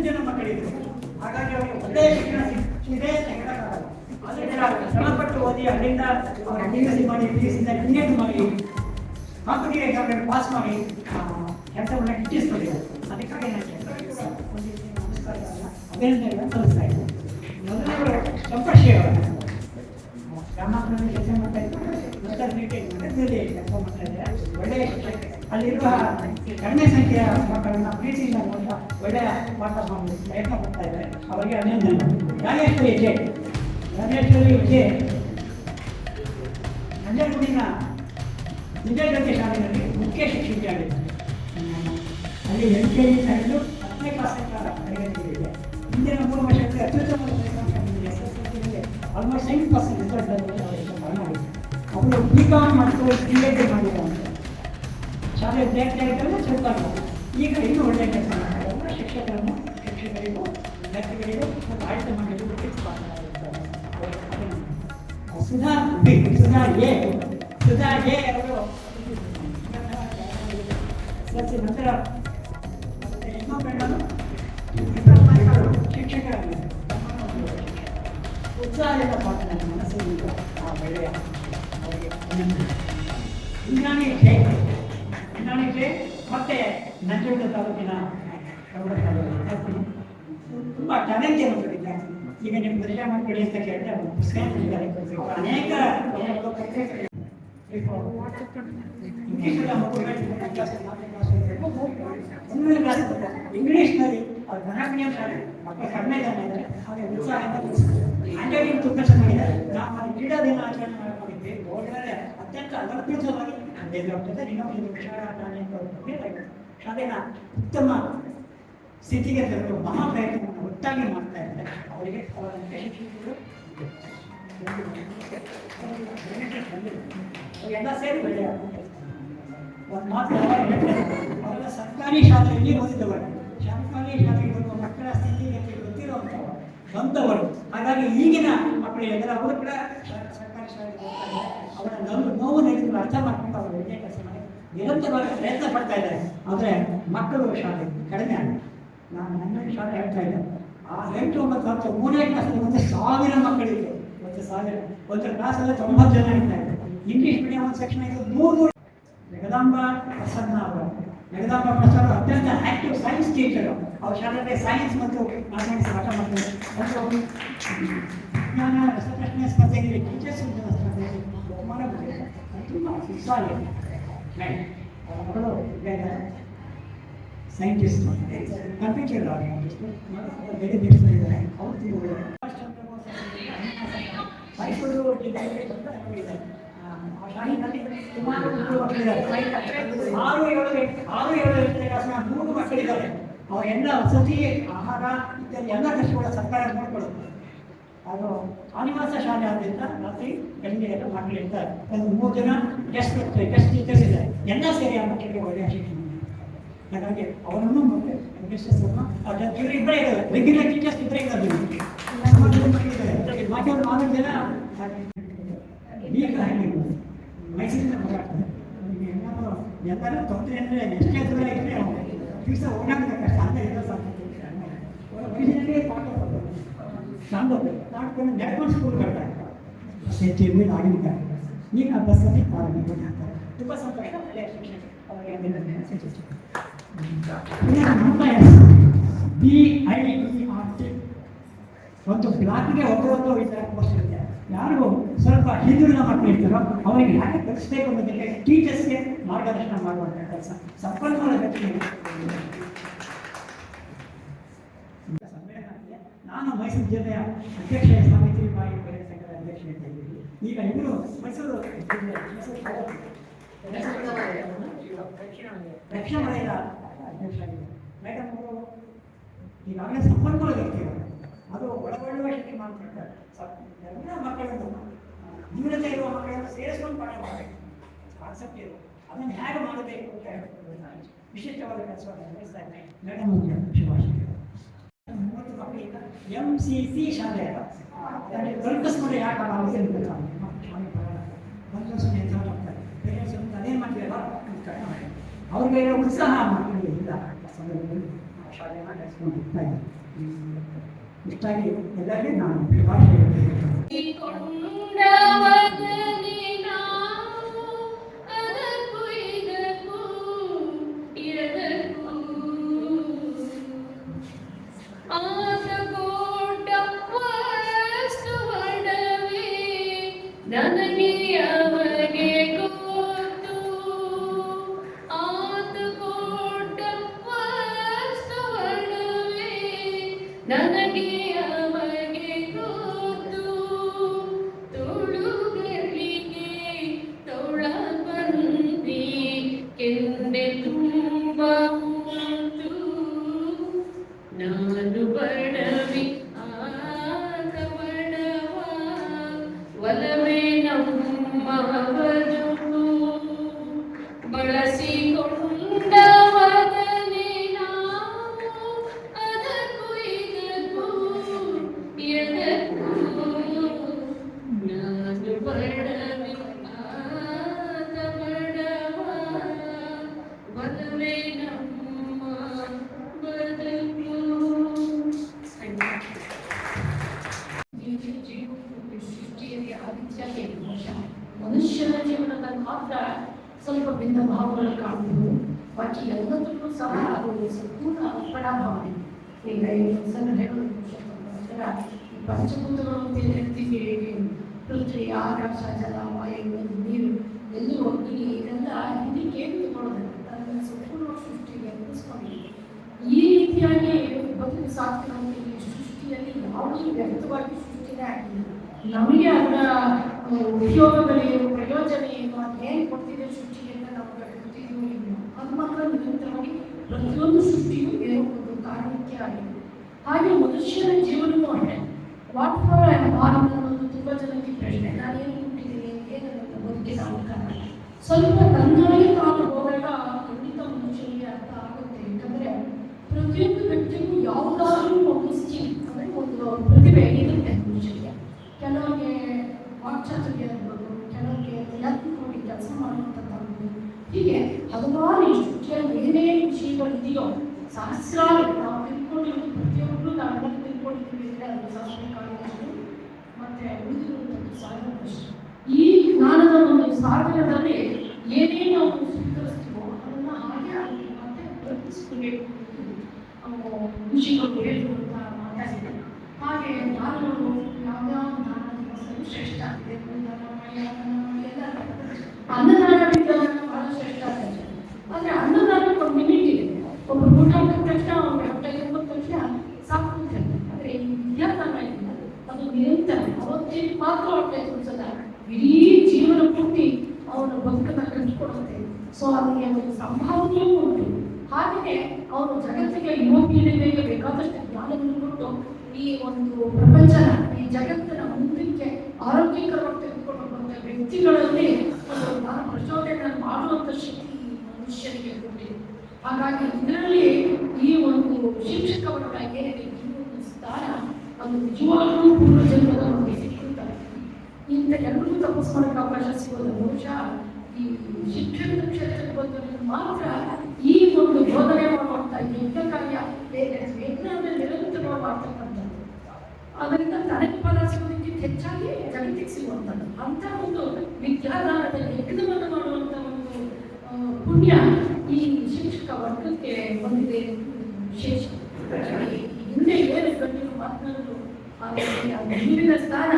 ಜನ ಮಕ್ಕಳಿದ್ರು ಹಾಗಾಗಿ ಅವರಿಗೆ ಒಳ್ಳೆಯ ಶಿಕ್ಷಣ ಸಿಕ್ಕಿದೆ ಅಂತ ಹೇಳಕ್ಕಾಗಲ್ಲ ಆದರೆ ಶ್ರಮಪಟ್ಟು ಓದಿ ಅಲ್ಲಿಂದ ಅವರ ಡಿ ಮಾಡಿ ಪಿ ಇಂಡಿಯನ್ ಮಾಡಿ ಮಕ್ಕಳಿಗೆ ಎಕ್ಸಾಮ್ ಪಾಸ್ ಮಾಡಿ ಕೆಲಸವನ್ನು ಗಿಟ್ಟಿಸ್ಕೊಂಡಿದ್ದಾರೆ ಅದಕ್ಕಾಗಿ ನಾನು ಅಭಿನಂದನೆಗಳನ್ನು ಸಲ್ಲಿಸ್ತಾ ಇದ್ದೇನೆ. ಮೊದಲನೇವರು ಸಂಪರ್ಶಿ ಅವರು ಒಳ್ಳೆಯ ಅಲ್ಲಿರುವ ಕಡಿಮೆ ಸಂಖ್ಯೆಯ ಮಕ್ಕಳನ್ನ ಪ್ರೀತಿಯಿಂದ ನೋಡ್ತಾ ಒಳ್ಳೆಯ ಮಾಡಲು ಪ್ರಯತ್ನ ಪಡ್ತಾ ಇದ್ದಾರೆ. ಅವರಿಗೆ ಅಭಿನಂದನೆ ರಾಜೇಶ್ವರಿ ಹೆಜ್ಜೆ. ರಾಜೇಶ್ವರಿ ಹೆಜ್ಜೆ. ನಂಜನಗೂಡಿನ ವಿಜಯಗಂಗೆ ಶಾಲೆಯಲ್ಲಿ ಮುಖ್ಯ ಶಿಕ್ಷಕಿಯಾಗಿದ್ದಾರೆ ಅಲ್ಲಿ ಎಲ್ ಕೆ ಜಿ ಹಿಡಿದು ಹತ್ತನೇ ಕ್ಲಾಸ್ ತರಗತಿಗಳಿದೆ ಹಿಂದಿನ ಮೂರು ವರ್ಷಕ್ಕೆ ಅತ್ಯುತ್ತಮ ಆಲ್ಮೋಸ್ಟ್ ಸೆವೆಂಟಿ ಪರ್ಸೆಂಟ್ ರಿಸಲ್ಟ್ ಅವರು ಬಿ ಕಾಮ್ ಮತ್ತು ಬಿ ಎಡ್ ಮಾಡಿದ್ದಾರೆ ಶಾಲೆ ವಿದ್ಯಾರ್ಥಿಗಳಿಗೆಲ್ಲ ಸ್ವಲ್ಪ ಈಗ ಇನ್ನೂ ಒಳ್ಳೆಯ ಕೆಲಸ ಎಲ್ಲ ಶಿಕ್ಷಕರನ್ನು ಶಿಕ್ಷಕರಿಗೂ, ವಿದ್ಯಾರ್ಥಿಗಳಿಗೂ ಮತ್ತು ಆಡಳಿತ ಮಂಡಳಿಗೂ. Sudha B, Sudha A Sudha A ಅವರು ನಂತರ ಶಿಕ್ಷಕರಾಗಿದ್ದಾರೆ ಉತ್ಸಾಹದಿಂದ ನನ್ನ ಮನಸ್ಸಿನಿಂದ ಆ ಒಳ್ಳೆಯ ಅವರಿಗೆ. ವಿಜ್ಞಾನಿ ಜೈ ಜೈ ಮತ್ತೆ ನಂಜುಂಡ ತಾಲೂಕಿನ ತುಂಬ ಟ್ಯಾಲೆಂಟ್ ವಿದ್ಯಾರ್ಥಿ ಈಗ ನಿಮ್ಮ ದರ್ಶನ ಮಾಡಿಕೊಡಿ ಅಂತ ಕೇಳಿದ್ರೆ. ಅನೇಕ ಇಂಗ್ಲೀಷ್ ಇಂಗ್ಲೀಷ್ನಲ್ಲಿ ಅವ್ರು ಮಕ್ಕಳು ಕಡಿಮೆ ಜನ ಇದ್ದಾರೆ. ಹಾಗೆ ಉತ್ಸಾಹದಿಂದ ಹ್ಯಾಂಡ್ರೈಟಿಂಗ್ ತುಂಬ ಚೆನ್ನಾಗಿದೆ ನಾವು ಕ್ರೀಡಾ ದಿನ ಆಚರಣೆ ಮಾಡಿದ್ವಿ ಅತ್ಯಂತ ಅಲಂಕೃತವಾಗಿ ಠಾಣೆ ಅಂತ ಒಂದು ದೊಡ್ಡದಾಗಿದೆ. ಶಾಲೆನ ಉತ್ತಮ ಸ್ಥಿತಿಗೆ ತರಲು ಮಹಾ ಪ್ರಯತ್ನವನ್ನು ಒಟ್ಟಾಗಿ ಮಾಡ್ತಾ ಇದ್ದಾರೆ. ಅವರಿಗೆ ಅವರ ಶಿಕ್ಷಕರು ಎಲ್ಲ ಸೇರಿ ಒಳ್ಳೆಯ ಒಂದು ಮಾತು ಅವರೆಲ್ಲ ಸರ್ಕಾರಿ ಶಾಲೆಯಲ್ಲಿ ಓದಿದವರು. ಸರ್ಕಾರಿ ಶಾಲೆಗೆ ಬರುವ ಮಕ್ಕಳ ಸ್ಥಿತಿಯಲ್ಲಿ ಗೊತ್ತಿರುವಂಥವರು ಬಂದವರು ಹಾಗಾಗಿ ಈಗಿನ ಮಕ್ಕಳು ಹೇಳಿದ್ರೆ ಅವರು ಕೂಡ ಸರ್ಕಾರಿ ಶಾಲೆಗೆ ಅವರ ನೋವು ನೋವು ನಡೆದು ಅರ್ಥ ಮಾಡ್ಕೊಂಡು ಅವರು ಒಳ್ಳೆಯ ಕೆಲಸ ಮಾಡಿ ನಿರಂತರವಾಗಿ ಪ್ರಯತ್ನ ಪಡ್ತಾ ಇದ್ದಾರೆ. ಆದರೆ ಮಕ್ಕಳು ಶಾಲೆ ಕಡಿಮೆ ಆಗಿದೆ. ನಾನು ನನ್ನ ಶಾಲೆ ಹೇಳ್ತಾ ಇದ್ದೆ. ಆ ಎಂಟು, ಒಂಬತ್ತು, ಹತ್ತು, ಮೂರನೇ ಕ್ಲಾಸಲ್ಲಿ ಒಂದು ಸಾವಿರ ಮಕ್ಕಳಿದೆ. ಒಂದು ಸಾವಿರ, ಒಂದು ಕ್ಲಾಸಲ್ಲಿ ತೊಂಬತ್ತು ಜನ ಇರ್ತಾ ಇದ್ದಾರೆ. ಇಂಗ್ಲೀಷ್ ಮೀಡಿಯಂ ಒಂದು ಸೆಕ್ಷನ್ ಇದ್ದು ಮೂರು ಜಗದಾಂಬ ಪ್ರಸನ್ನ ಅವರು. ಜಗದಾಂಬ ಪ್ರಸನ್ನ ಅತ್ಯಂತ ಆಕ್ಟಿವ್ ಸೈನ್ಸ್ ಟೀಚರು ಅವ್ರ ಶಾಲೆಯಲ್ಲಿ ಸೈನ್ಸ್ ಮತ್ತು ಮ್ಯಾಥಮೆಟಿಕ್ಸ್ ಪಾಠ ಮಾಡ್ತಾರೆ ಮತ್ತು ಅವರು ವಿಜ್ಞಾನ ರಸಪ್ರಶ್ನೆ ಸ್ಪರ್ಧೆಯಲ್ಲಿ ಟೀಚರ್ಸ್ ಸ್ಪರ್ಧೆಯಲ್ಲಿ ಬಹುಮಾನ ಬಂದಿದೆ ಅದು ತುಂಬ ಉತ್ಸಾಹ ಇದೆ ಅವರ ಮಗಳು ಇದ್ದಾರೆ ಸೈಂಟಿಸ್ಟ್ ಕಂಪ್ಯೂಟರ್ ಆರ್ಟಿಸ್ಟ್ ಬೇರೆ ದೇಶದಲ್ಲಿದ್ದಾರೆ ಅವರು ತುಂಬ ಒಳ್ಳೆಯ ಮೈಸೂರು ಜಿಲ್ಲೆಯಲ್ಲಿ ದೊಡ್ಡ ಮಕ್ಕಳಿದ್ದಾರೆ. ಆ, ಆ ಶಾಲೆಯಲ್ಲಿ ಸುಮಾರು ಮೂರು ಮಕ್ಕಳಿದ್ದಾರೆ ಆರು ಏಳು ಆರು ಏಳು ಎಂಟನೇ ಕ್ಲಾಸ್ನ ಮೂರು ಮಕ್ಕಳಿದ್ದಾರೆ ಅವರೆಲ್ಲ ವಸತಿ ಆಹಾರ ಇತ್ಯಾದಿ ಎಲ್ಲ ಕಷ್ಟಗಳ ಸರ್ಕಾರ ನೋಡ್ಕೊಳ್ಳುತ್ತೆ ಅದು ಆನಿವಾಸ ಶಾಲೆ ಆದ್ದರಿಂದ ರಾತ್ರಿ ಗಂಗೆಯಲ್ಲ ಮಕ್ಕಳಿರ್ತಾರೆ ಒಂದು ಮೂರು ಜನ ಗೆಸ್ಟ್ ಗೆಸ್ಟ್ ಟೀಚರ್ಸ್ ಇದ್ದಾರೆ. ಎಲ್ಲ ಸೇರಿ ಆ ಮಕ್ಕಳಿಗೆ ಒಳ್ಳೆಯ ಶಿಕ್ಷಣ ಹಾಗಾಗಿ ಅವರನ್ನು ಮತ್ತೆ ಗೆಸ್ಟನ್ನು ಇವರು ಇಬ್ಬರೇ ಇದ್ದಾರೆ. ರೆಗ್ಯುಲರ್ ಟೀಚರ್ಸ್ ಇಬ್ಬರೇ ಇದ್ದಾರೆ. ನಾಲ್ಕು ಜನ ಈಗ ಹಾಗೆ ಮೈಸೂರಿನ ಹೋರಾಡ್ತಾರೆ ಏನಾದರೂ ಎಲ್ಲರೂ ತೊಂದರೆ ಅಂದರೆ ಎಷ್ಟೇ ದೂರ ಇದ್ದರೆ ದಿವಸ ಓಡಾಡೋದು ಅಂತ ಎಲ್ಲ ಸಾಧ್ಯ ಶಾಂತತೆ ಮಾಡ್ಕೊಂಡು ನಡ್ಕೊಂಡು ಸ್ಕೂಲ್ ಕಟ್ತಾರೆ ಮೇಲೆ ಆಗಿಲ್ಲ ಈಗ ಬಸ್ಸಲ್ಲಿ ಪ್ರಾರಂಭ ತುಂಬ ಸಂತೋಷ ಒಳ್ಳೆಯ ಶಿಕ್ಷಣ. B I E R T ಒಂದು ಬ್ಲಾಕ್ಗೆ ಒಬ್ಬರೊಬ್ಬರು ಇದ್ದಾರೆ ಪೋಸ್ಟ್ ಇರುತ್ತೆ ಯಾರು ಸ್ವಲ್ಪ ಹಿಂದುಳಿದ ಮಕ್ಕಳು ಇರ್ತಾರೋ ಅವರಿಗೆ ಯಾಕೆ ಕಲಿಸ್ಬೇಕು ಅನ್ನೋದಕ್ಕೆ ಟೀಚರ್ಸ್ಗೆ ಮಾರ್ಗದರ್ಶನ ಮಾಡುವಂಥ ಕೆಲಸ. ಸಂಪನ್ಮೂಲ ವ್ಯಕ್ತಿ ಸಮ್ಮೇಳನ ಆಗಿದೆ. ನಾನು ಮೈಸೂರು ಜಿಲ್ಲೆಯ ಅಧ್ಯಕ್ಷ ಸಾವಿತ್ರಿ ಬಾಯಿ ಬೇರೆ ಸಂಘದ ಅಧ್ಯಕ್ಷ ಅಂತ ಇದ್ದೀನಿ ಈಗ ಇವರು ಮೈಸೂರು ದಕ್ಷಿಣ ವಲಯದ ಅಧ್ಯಕ್ಷ ಆಗಿದ್ದಾರೆ ಮೇಡಮ್ ಅವರು ಈಗಾಗಲೇ ಸಂಪನ್ಮೂಲ ವ್ಯಕ್ತಿಗಳು ಅದು ಒಳಗೊಳ್ಳುವ ಶಕ್ತಿ ಮಾಡ್ತಿರ್ತಾರೆ ಎಲ್ಲ ಮಕ್ಕಳನ್ನು ನ್ಯೂನತೆ ಇರುವ ಮಕ್ಕಳನ್ನು ಸೇರಿಸ್ಕೊಂಡು ಪಾಠ ಮಾಡಬೇಕು. ಕಾನ್ಸೆಪ್ಟ್ ಇದು. ಅದನ್ನು ಹೇಗೆ ಮಾಡಬೇಕು ಅಂತ ಹೇಳ್ಕೊಂಡು ನಾನು ವಿಶಿಷ್ಟವಾದ ಕೆಲಸವನ್ನು ನಿರ್ವಹಿಸ್ತಾ ಇದ್ದೇನೆ. ಮೇಡಮ್ ಮೂವತ್ತು ಮಕ್ಕಳಿಂದ ಎಂ ಸಿ ಸಿ ಶಾಲೆ ಅದರಲ್ಲಿ ಯಾಕಲ್ಲ ಯಾಕೆ ಆಗುತ್ತೆ ಅಂತ ಮಾಡ್ತಾರೆ? ಪೇರೆಂಟ್ಸ್ ಅಂತ ಅದೇನು ಮಾಡ್ತೀರಲ್ಲ ಅಂತ ಅವ್ರಿಗೆ ಉತ್ಸಾಹ ಮಕ್ಕಳಿಗೆ ಇಲ್ಲ ಇದ್ದೀನಿ ಇಷ್ಟಾಗಿ ಎಲ್ಲರಿಗೂ ನಾನು ಶುಭಾಶಯ ನನಗೆ ಈಗ ಹೇಳೋದು ಪುರುಷೋತ್ತಮ ಈ ಪಂಚಭೂತಗಳು ಅಂತ ಏನ್ ಹೇಳ್ತೀವಿ ಪೃಥ್ವಿ, ಆಕಾಶ ಜಲ ಎಲ್ಲೂ ಅಗ್ನಿ ಇದೆಲ್ಲ ಇದಕ್ಕೆ ಏನು ಅದನ್ನ ಸಂಪೂರ್ಣ ಸೃಷ್ಟಿಗೆ ಅರ್ಪಿಸ್ಕೊಂಡಿದೆ ಈ ರೀತಿಯಾಗಿ ಬದುಕು ಸಾಕ್ತಿರುವಂಥ ಈ ಸೃಷ್ಟಿಯಲ್ಲಿ ಯಾವುದೇ ವ್ಯಕ್ತವಾಗಿ ಸೃಷ್ಟಿನೇ ಆಗಿಲ್ಲ. ನಮಗೆ ಅದರ ಉಪಯೋಗಗಳೇನು ಪ್ರಯೋಜನ ಏನು ಅದು ಹೇಗೆ ಕೊಡ್ತಿದೆ ಸೃಷ್ಟಿಯನ್ನು ನಾವು ಇಲ್ಲ ಅದು ಮಾತ್ರ ನಿರಂತರವಾಗಿ ಪ್ರತಿಯೊಂದು ಸೃಷ್ಟಿಯೂ ಏನೋ ಕಾರಣಕ್ಕೆ ಆಗಿದೆ ಹಾಗೆ ಮನುಷ್ಯನ ಜೀವನವೂ ಅಷ್ಟೇ. ವಾಟ್ ಫಾರ್ ಐ ಬಾರ್ನ್ ಅನ್ನೋದು ತುಂಬ ಜನಕ್ಕೆ ಪ್ರಶ್ನೆ. ನಾನೇನು ಹುಟ್ಟಿದ್ದೀನಿ ಏನು ನನ್ನ ಬದುಕಿನ ಸ್ವಲ್ಪ ತನ್ನಾಗಿ ತಾನು ಹೋದಾಗ ಖಂಡಿತ ಮನುಷ್ಯನಿಗೆ ಅರ್ಥ ಆಗುತ್ತೆ. ಯಾಕಂದರೆ ಪ್ರತಿಯೊಂದು ವ್ಯಕ್ತಿಗೂ ಯಾವುದಾದ್ರೂ ಒಂದು ಸ್ಕಿಲ್ ಅಂದರೆ ಒಂದು ಪ್ರತಿಭೆ ಇರುತ್ತೆ ಮನುಷ್ಯನಿಗೆ. ಕೆಲವರಿಗೆ ವಾಕ್ಚಾತುರ್ಯ ಇರ್ಬೋದು, ಕೆಲವರಿಗೆ ಕ್ರಿಯಾತ್ಮಕವಾಗಿ ಕೆಲಸ ಮಾಡುವಂಥದ್ದು ಹೀಗೆ ಹಲವಾರು ಎಷ್ಟು ಏನೇ ವಿಷಯಗಳು ಇದೆಯೋ ಸಹಸ್ರಾರು ಸಾಗರದಲ್ಲಿ ಏನೇನು ನಾವು ಸ್ವೀಕರಿಸ್ತೀವೋ ಅದನ್ನು ಹಾಗೆ ಮತ್ತೆ ಪ್ರತಿಸ್ಕೊಬೇಕು ಋಷಿಗಳು ಹೇಳಿರುವಂಥ ಮಾತಾಡಿದೆ ಹಾಗೆ ಜ್ಞಾನಗಳು ಯಾವ್ಯಾವ ಜ್ಞಾನ ಶ್ರೇಷ್ಠ ಆಗಿದೆ ದಾನ ಮಾಡಿ ಅನ್ನದಾನ ಮಾಡಿ ಎಲ್ಲ ಅನ್ನದಾನ ವಿಧಾನ ಬಹಳ ಶ್ರೇಷ್ಠ ಆಗಿದೆ ಆದರೆ ಅನ್ನದಾನಕ್ಕೆ ಒಂದು ಲಿಮಿಟ್ ಇದೆ ಒಬ್ಬರು ಊಟ ಮಾಡಿದ ತಕ್ಷಣ ಅವ್ರಿಗೆ ಹೊಟ್ಟೆಗೆ ಬಂದ ತಕ್ಷಣ ಸಾಕು ಅಂತ ಹೇಳ್ತಾರೆ ಆದರೆ ಈ ವಿದ್ಯಾದಾನ ಇಲ್ಲ ಅದು ನಿರಂತರ ಅವತ್ತೇ ಮಾತ್ರ ಹೊಟ್ಟೆ ತುಂಬಿಸಲ್ಲ ಇಡೀ ಜೀವನ ಪೂರ್ತಿ ಅವನ ಬದುಕನ್ನ ಕಟ್ಟಿಕೊಡುತ್ತೆ ಸೊ ಅದಕ್ಕೆ ಒಂದು ಸಂಭಾವನೆಯೂ ಉಂಟು. ಹಾಗೆಯೇ ಅವರು ಜಗತ್ತಿಗೆ ಯುವ ಪೀಳಿಗೆಗೆ ಬೇಕಾದಷ್ಟು ಜ್ಞಾನವನ್ನು ಕೊಟ್ಟು ಈ ಒಂದು ಪ್ರಪಂಚನ, ಈ ಜಗತ್ತಿನ ಮುಂದಕ್ಕೆ ಆರೋಗ್ಯಕರವಾಗಿ ತೆಗೆದುಕೊಂಡು ಬಂದ ವ್ಯಕ್ತಿಗಳಲ್ಲಿ ಒಂದು ಪ್ರಚೋದನೆಗಳನ್ನು ಪ್ರಚೋದನೆ ಮಾಡುವಂಥ ಶಕ್ತಿ ಮನುಷ್ಯನಿಗೆ ಕೊಟ್ಟಿದೆ ಹಾಗಾಗಿ ಇದರಲ್ಲಿ ಈ ಒಂದು ಶಿಕ್ಷಕ ವರ್ಗ ಏನಿದೆ ಸ್ಥಾನ ಅದು ನಿಜವಾಗಲೂ ಪೂರ್ವಜನ್ಮದ ಒಂದು ಸಿಕ್ಕಿರ್ತಾರೆ ಇಂಥ ಎಲ್ಲರಿಗೂ ತಪಸ್ ಮಾಡೋಕ್ಕೆ ಅವಕಾಶ ಸಿಗೋದು ಬಹುಶಃ ಈ ಶಿಕ್ಷಣದ ಕ್ಷೇತ್ರಕ್ಕೆ ಬಂದವರಿಗೆ ಮಾತ್ರ ಈ ಒಂದು ಬೋಧನೆ ಮಾಡುವಂಥ ಯುದ್ಧ ಕಾರ್ಯ ಯಜ್ಞದ ನಿರಂತರವಾಗಿ ಮಾಡ್ತಕ್ಕಂಥದ್ದು ಅದರಿಂದ ತನಗೆ ಫಲ ಸಿಗೋದಕ್ಕಿಂತ ಹೆಚ್ಚಾಗಿ ಜಗತ್ತಿಗೆ ಸಿಗುವಂಥದ್ದು ಅಂಥ ಒಂದು ವಿದ್ಯಾದಾನದಲ್ಲಿ ಯಜ್ಞವನ್ನು ಮಾಡುವಂಥ ಒಂದು ಪುಣ್ಯ ಈ ಶಿಕ್ಷಕ ವರ್ಗಕ್ಕೆ ಬಂದಿದೆ ವಿಶೇಷ ಹಿಂದೆ ಏನು ಗಣ್ಯರು ಮಾತನಾಡಲು ಗುರುವಿನ ಸ್ಥಾನ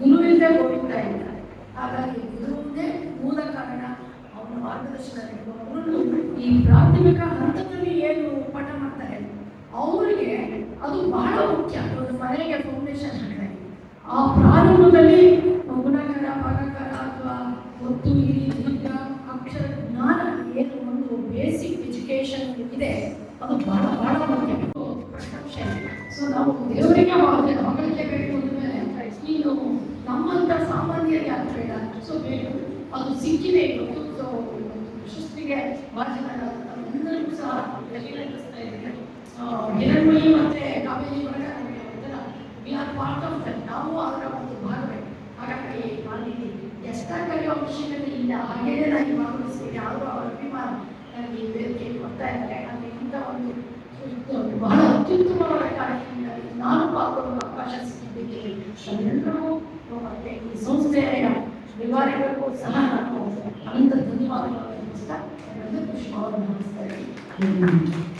ಗುರುವಿಲ್ಲದೆ ಗೋವಿಂದ ಇಲ್ಲ ಹಾಗಾಗಿ ಮಾರ್ಗದರ್ಶನ ಅವರು ಈ ಪ್ರಾಥಮಿಕ ಹಂತದಲ್ಲಿ ಏನು ಪಾಠ ಮಾಡ್ತಾರೆ? ಅವರಿಗೆ ಅದು ಬಹಳ ಮುಖ್ಯ. ಒಂದು ಮನೆಗೆ ಫೌಂಡೇಶನ್ ಹಾಕಿದೆ ಆ ಪ್ರಾರಂಭದಲ್ಲಿ ಗುಣಕಾರ ಭಾಗಕಾರ ಅಥವಾ ಒತ್ತು ಹಿರಿ ದೀರ್ಘ ಅಕ್ಷರ, ಜ್ಞಾನ ಏನು ಒಂದು ಬೇಸಿಕ್ ಎಜುಕೇಶನ್ ಇದೆ, ಅದು ಬಹಳ ಬಹಳ ಮುಖ್ಯ. ಸೊ ನಾವು ದೇವರಿಗೆ ಮಗ- ಮಗಳಿಗೆ ಬೇಕು ಅಂದಮೇಲೆ ನೀನು ನಮ್ಮಂತ ಸಾಮಾನ್ಯರಿಗೆ ಅದು ಬೇಡ. ಸೊ ಬೇಕು ಅದು ಸಿಕ್ಕಿದೆ ಇವತ್ತು ಭಾಜನರಾದಂಥ ಎಲ್ಲರಿಗೂ ಸಹ ಹಿರಣ್ಮಯಿ ಮತ್ತೆ Kaveri R part of that ನಾವು ಅದರ ಒಂದು ಭಾಗವೇ ಹಾಗಾಗಿ ಮಾಡಿದ್ದೀವಿ ಎಷ್ಟಾಗಿ ಕಲಿಯೋ ಅವಶ್ಯಕತೆ ಇಲ್ಲ. ಹಾಗೇನೆ ನಾನು ಭಾಗವಹಿಸ್ತೀನಿ ಆದರೂ ಅವರ ಅಭಿಮಾನ ನನಗೆ ಬೇಡಿಕೆ ಕೊಡ್ತಾ ಇದ್ದಾರೆ. ಅಲ್ಲಿ ಇಂಥ ಒಂದು ಬಹಳ ಅತ್ಯುತ್ತಮವಾದ ಕಾರ್ಯಕ್ರಮದಲ್ಲಿ ನಾನು ಪಾಲ್ಗೊಳ್ಳುವ ಅವಕಾಶ ಸಿಕ್ಕಿದ್ದಕ್ಕೆ ನಮ್ಮೆಲ್ಲರಿಗೂ ಮತ್ತೆ ಈ ಸಂಸ್ಥೆಯ ನಿವಾರಿಗಳಿಗೂ ಸಹ ನಾನು ಅನಂತ ಧನ್ಯವಾದಗಳನ್ನು ಖುಷಿ ಇದ್ದೀನಿ